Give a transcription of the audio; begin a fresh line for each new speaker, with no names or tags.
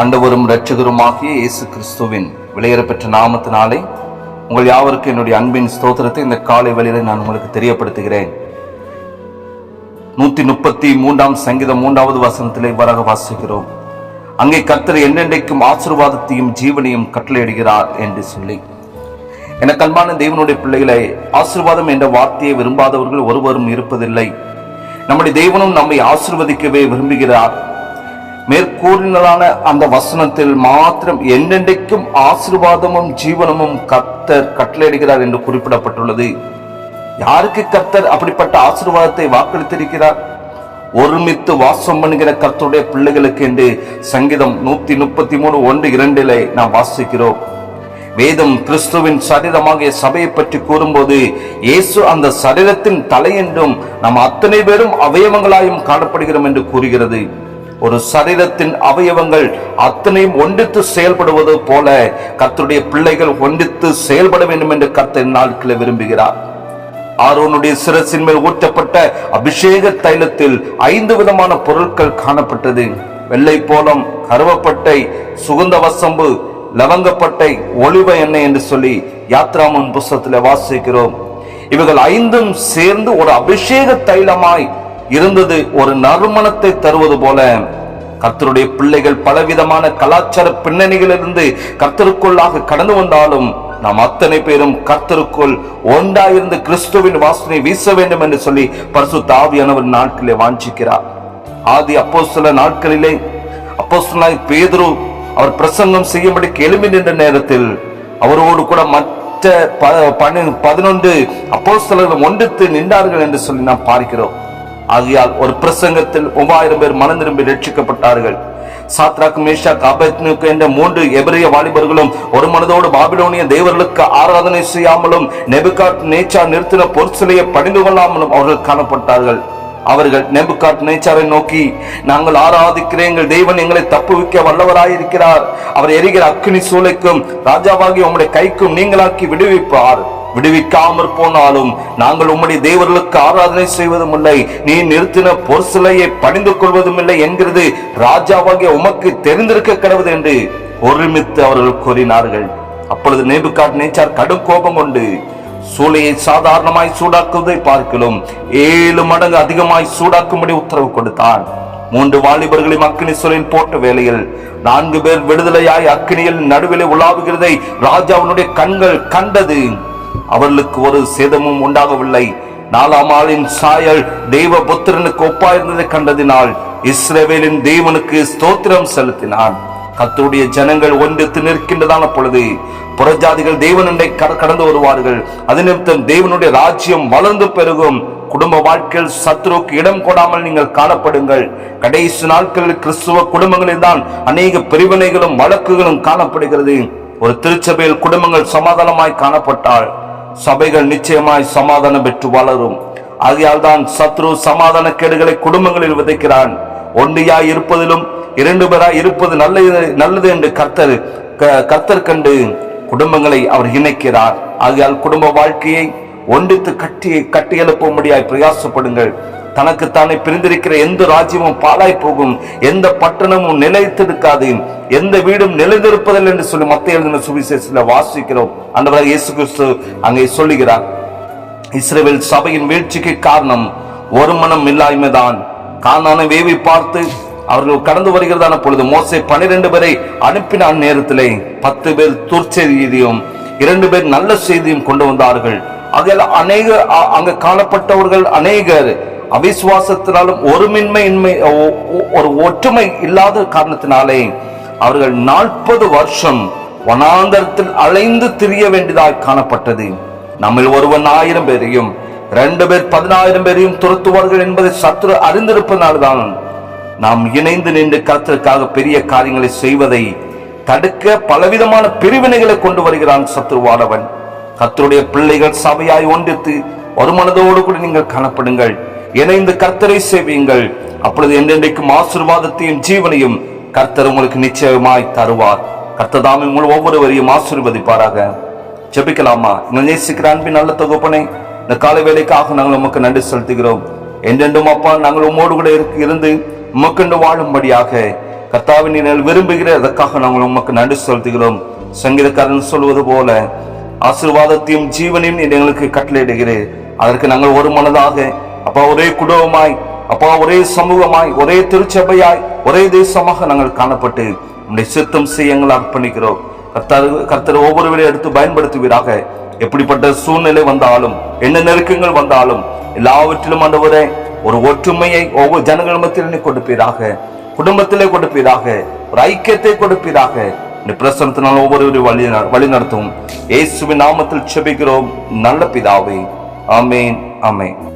ஆண்டவரும் இரட்சகருமாகிய இயேசு கிறிஸ்துவின் விலையேறப்பெற்ற நாமத்தினாலே உங்கள் யாவருக்கும் என்னுடைய அன்பின் ஸ்தோத்திரத்தை இந்த காலை வேளையில நான் உங்களுக்கு தெரியப்படுத்துகிறேன். நூத்தி முப்பத்தி மூன்றாம் சங்கீதம் மூன்றாவது வசனத்திலே வரக வாசிக்கிறோம். அங்கே கர்த்தர் என்னென்றைக்கும் ஆசீர்வாதத்தையும் ஜீவனையும் கட்டளையிடுகிறார் என்று சொல்லி. என அன்பான தேவனுடைய பிள்ளைகளை ஆசிர்வாதம் என்ற வார்த்தையை விரும்பாதவர்கள் ஒருவரும் இருப்பதில்லை. நம்முடைய தேவனும் நம்மை ஆசிர்வதிக்கவே விரும்புகிறார். மேற்கூறினதான அந்த வசனத்தில் மாத்திரம் என்னென்றைக்கும் ஆசிர்வாதமும் ஜீவனமும் கர்த்தர் கட்டளையிடுகிறார் என்று குறிப்பிடப்பட்டுள்ளது. யாருக்கு கர்த்தர் அப்படிப்பட்ட ஆசிர்வாதத்தை வாக்களித்திருக்கிறார்? ஒருமித்து வாசம் பண்ணுகிற கர்த்தருடைய பிள்ளைகளுக்கு என்று சங்கீதம் நூத்தி முப்பத்தி மூணு ஒன்று இரண்டிலே நாம் வாசிக்கிறோம். வேதம் கிறிஸ்துவின் சரீரமாகிய சபையை பற்றி கூறும்போது இயேசு அந்த சரீரத்தின் தலை என்றும் நாம் அத்தனை பேரும் அவயவங்களாயும் காணப்படுகிறோம் என்று கூறுகிறது. ஒரு சரீரத்தின் அவயவங்கள் அத்தனையும் ஒன்றித்து செயல்படுவது போல கத்தருடைய பிள்ளைகள் ஒன்றித்து செயல்பட வேண்டும் என்று கர்த்தர் நாட்களில் விரும்புகிறார். ஆரோனுடைய சிரசின் மேல் ஊற்றப்பட்ட அபிஷேக தைலத்தில் ஐந்து விதமான பொருட்கள் காணப்பட்டது. வெள்ளை போலம் கருவப்பட்டை சுகந்த வசம்பு லவங்கப்பட்டை ஒளிவ எண்ணெய் என்று சொல்லி யாத்ராமன் புஸ்தகத்தில் வாசிக்கிறோம். இவைகள் ஐந்தும் சேர்ந்து ஒரு அபிஷேக தைலமாய் இருந்தது ஒரு நறுமணத்தை தருவது போல. கர்த்தருடைய பிள்ளைகள் பலவிதமான கலாச்சார பின்னணிகளிலிருந்து கர்த்தருக்குள்ளாக கடந்து வந்தாலும் நாம் அத்தனை பேரும் கர்த்தருக்குள் ஒன்றாயிருந்து கிறிஸ்துவின் வாசனை வீச வேண்டும் என்று சொல்லி பரிசு தாவியானவர் நாட்களிலே வாஞ்சிக்கிறார். ஆதி அப்போ சில நாட்களிலே அப்போ பேதுரு அவர் பிரசங்கம் செய்யும்படி எழும்பி நின்ற நேரத்தில் அவரோடு கூட மற்ற ப- பனி- பதினொன்று அப்போஸ்தலர்கள் ஒன்றித்து நின்றார்கள் என்று சொல்லி நாம் பார்க்கிறோம். ஆகையால் ஒரு பிரசங்கத்தில் மூவாயிரம் பேர் மனம் திரும்பி ரட்சிக்கப்பட்டார்கள். சாத்ராக் மேஷாக் அபத்னுக்கு என்ற மூன்று எபிரிய வாலிபர்களும் ஒரு மனதோடு பாபிலோனிய தேவர்களுக்கு ஆராதனை செய்யாமலும் நெபுகாட் நேச்சா நிறுத்தின பொற்சிலையை பணிந்து கொள்ளாமலும் அவர்கள் காணப்பட்டார்கள். அவர்கள் நெபுகாட் நேச்சாரை நோக்கி நாங்கள் ஆராதிக்கிற எங்கள் தெய்வன் எங்களை தப்புவிக்க வல்லவராயிருக்கிறார். அவர் எரிகிற அக்னி சூளைக்கும் ராஜாவாகி உம்முடைய கைக்கும் நீங்களாக்கி விடுவிப்பார். விடுவிக்காமற் போனாலும் நாங்கள் உம்முடைய தேவர்களுக்கு ஆராதனை செய்வதும் இல்லை நீ நிறுத்தின பொற்சிலையை பணிந்து கொள்வதும் இல்லை என்கிறது ராஜாவாகிய உமக்கு தெரிந்திருக்க கிடவது என்று ஒருமித்து அவர்கள் கூறினார்கள். அப்பொழுது நேபுகாட் நேச்சார் கடும் கோபம் கொண்டு சூளையை சாதாரணமாய் சூடாக்குவதை பார்க்கலாம் ஏழு மடங்கு அதிகமாய் சூடாக்கும்படி உத்தரவு கொடுத்தான். மூன்று வாலிபர்களையும் அக்கினி சூழலில் போட்ட வேளையில் நான்கு பேர் விடுதலையாய் அக்கினியில் நடுவிலே உலாவுகிறதை ராஜாவினுடைய கண்கள் கண்டது. அவர்களுக்கு ஒரு சேதமும் உண்டாகவில்லை. நாலாம் ஆளின் சாயல் தெய்வ புத்திரனுக்கு ஒப்பாயிருந்ததை கண்டதினால் இஸ்ரேவேலின் தேவனுக்கு ஸ்தோத்திரம் செலுத்தினான். கத்துடைய ஜனங்கள் ஒன்றித்து நிற்கின்றதான பொழுது புறஜாதிகள் தேவனண்டை கடந்து வருவார்கள். அது நிமித்தம் தேவனுடைய ராஜ்யம் வளர்ந்து பெருகும். குடும்ப வாழ்க்கையில் சத்ருக்கு இடம் கொடாமல் நீங்கள் காணப்படுங்கள். கடைசி நாட்களில் கிறிஸ்துவ குடும்பங்களில் தான் அநேக பிரிவினைகளும் வழக்குகளும் காணப்படுகிறது. ஒரு திருச்சபையில் குடும்பங்கள் சமாதானமாய் காணப்பட்டால் சபைகள் நிச்சயமாய் சமாதானம் பெற்று வளரும். ஆகையால் தான் சத்ரு சமாதான கேடுகளை குடும்பங்களில் விதைக்கிறான். ஒன்றியாய் இருப்பதிலும் இரண்டு பேராய் இருப்பது நல்லது நல்லது என்று கர்த்தர் க- கர்த்தர் கண்டு குடும்பங்களை அவர் இணைக்கிறார். ஆகையால் குடும்ப வாழ்க்கையை ஒன்றித்து கட்டி கட்டி எழுப்பும்படியாய் பிரயாசப்படுங்கள். தனக்குத்தானே பிரிந்திருக்கிற எந்த ராஜ்யமும் பாழாய் போகும். எந்த பட்டணமும் நிலைத்திருக்காது. எந்த வீடும் நிலைத்திருப்பதில்லை என்று சொல்லி மத்திய எழுதின சுவிசேஷத்தில் வாசிக்கிறோம். அந்தவராக இயேசு கிறிஸ்து அங்கே சொல்லுகிறார். இஸ்ரேல் சபையின் வீழ்ச்சிக்கு காரணம் ஒரு மனம் இல்லாய்மைதான் காணான வேவி பார்த்து அவர்கள் கடந்து வருகிறதான பொழுது மோசை பனிரெண்டு பேரை அனுப்பின அந்நேரத்திலே பத்து பேர் துர்ச்செய்தியும் இரண்டு பேர் நல்ல செய்தியும் கொண்டு வந்தார்கள். அதில் அநேக அ- அங்கு காணப்பட்டவர்கள் அநேகர். அவிசுவாசத்தினாலும் ஒருமின்மை இன்மை ஒரு ஒற்றுமை இல்லாத காரணத்தினாலே அவர்கள் நாற்பது வருஷம் வனாந்தரத்தில் அலைந்து திரிய வேண்டியதாக காணப்பட்டது. நம்மில் ஒருவன் ஆயிரம் பேரையும் ரெண்டு பேர் பதினாயிரம் பேரையும் துரத்துவார்கள் என்பதை சத்ரு அறிந்திருப்பதனால்தான் நாம் இணைந்து நின்று கர்த்தருக்காக பெரிய காரியங்களை செய்வதை தடுக்க பலவிதமான பிரிவினைகளை கொண்டு வருகிறான் சத்ருவானவன் கத்தருடைய பிள்ளைகள் சபையாய் ஒன்றித்து ஒரு மனதோடு கூட நீங்கள் காணப்படுங்கள். இணைந்து கர்த்தரை சேவியுங்கள். அப்பொழுது என்றென்றைக்கும் ஆசீர்வாதத்தையும் ஜீவனையும் கர்த்தர் உங்களுக்கு நிச்சயமாய் தருவார். கர்த்ததாமே உங்கள் ஒவ்வொருவரையும் ஆசீர்வதிப்பாராக. ஜெபிக்கலாமா? எங்கள் நேசிக்கிற அன்பின் நல்ல தொகுப்பனை இந்த காலை வேலைக்காக நாங்கள் உமக்கு நன்றி செலுத்துகிறோம். என்றென்றும் அப்பா நாங்கள் உம்மோடு கூட இருந்து உமக்கண்டு வாழும்படியாக கர்த்தாவின் நீங்கள் விரும்புகிற அதற்காக நாங்கள் உமக்கு நன்றி செலுத்துகிறோம்? சங்கீதக்காரன் சொல்வது போல ஆசீர்வாதத்தையும் ஜீவனையும் எங்களுக்கு கட்டளையிடுகிறேன் அதற்கு நாங்கள் ஒரு மனதாக அப்பா ஒரே குடும்பமாய் அப்பா ஒரே சமூகமாய் ஒரே திருச்சபையாய் ஒரே தேசமாக நாங்கள் காணப்பட்டு உடைய சித்தம் செய்ய எங்களை அர்ப்பணிக்கிறோம். கர்த்தர் கர்த்தர் ஒவ்வொருவரையும் எடுத்து பயன்படுத்துவீராக. எப்படிப்பட்ட சூழ்நிலை வந்தாலும் என்ன நெருக்கங்கள் வந்தாலும் எல்லாவற்றிலும் ஆண்டவரே ஒரு ஒற்றுமையை ஒவ்வொரு ஜனங்கள் மத்தியிலே கொடுப்பீராக குடும்பத்திலே கொடுப்பீராக ஒரு ஐக்கியத்தை கொடுப்பீராக இந்த பிரசனத்தினால் ஒவ்வொரு வழி வழி நடத்தும் இயேசுவின் நாமத்தில் செபிக்கிறோம். நல்ல பிதாவை. அமேன் அமேன்